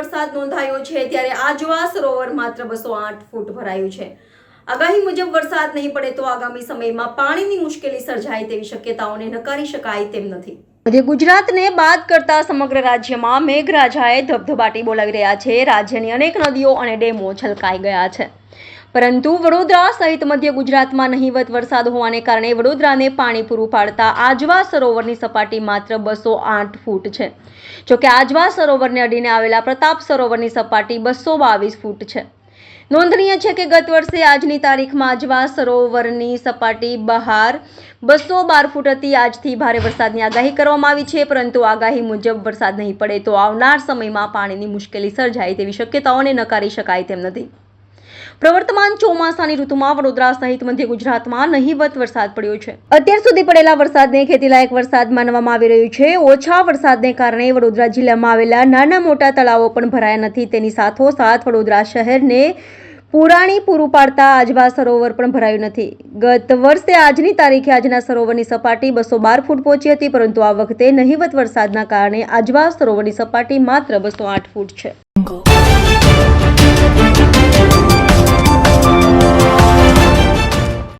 વરસાદ નોંધાયો છે ત્યારે આજવા સરોવર માત્ર બસો આઠ ફૂટ ભરાયું છે. આગાહી મુજબ વરસાદ નહીં પડે તો આગામી સમયમાં પાણીની મુશ્કેલી સર્જાય તેવી શક્યતાઓને નકારી શકાય તેમ નથી. મધ્ય ગુજરાતને બાદ કરતા સમગ્ર રાજ્યમાં મેઘરાજાએ ધબધબાટી બોલાવી રહ્યા છે. રાજ્યની અનેક નદીઓ અને ડેમો છલકાઈ ગયા છે. પરંતુ વડોદરા સહિત મધ્ય ગુજરાતમાં નહીવત વરસાદ હોવાને કારણે વડોદરાને પાણી પૂરું પાડતા આજવા સરોવરની સપાટી માત્ર બસો આઠ ફૂટ છે. જોકે આજવા સરોવરને અડીને આવેલા પ્રતાપ સરોવરની સપાટી બસો બાવીસ ફૂટ છે. નોંધનીય છે કે ગત વર્ષે આજની તારીખમાં આજવા સરોવરની સપાટી બહાર બસો બાર ફૂટ હતી. આજથી ભારે વરસાદની આગાહી કરવામાં આવી છે, પરંતુ આગાહી મુજબ વરસાદ નહીં પડે તો આવનાર સમયમાં પાણીની મુશ્કેલી સર્જાય તેવી શક્યતાઓને નકારી શકાય તેમ નથી. પ્રવર્તમાન ચોમાસાની ઋતુમાં વડોદરા સહિત મધ્ય ગુજરાતમાં નહિવત વરસાદ પડ્યો છે. અત્યાર સુધી પડેલા વરસાદને ખેતીલાયક વરસાદ માનવામાં આવી રહ્યું છે. ઓછા વરસાદને કારણે વડોદરા જિલ્લામાં આવેલા નાના મોટા તળાવો પણ ભરાયા નથી. તેની સાથોસાથ વડોદરા શહેરને પુરાણી પૂરું પાડતા આજવા સરોવર પણ ભરાયું નથી. ગત વર્ષે આજની તારીખે આજના સરોવરની સપાટી બસો બાર ફૂટ પહોંચી હતી, પરંતુ આ વખતે નહિવત વરસાદના કારણે આજવા સરોવરની સપાટી માત્ર બસો આઠ ફૂટ છે.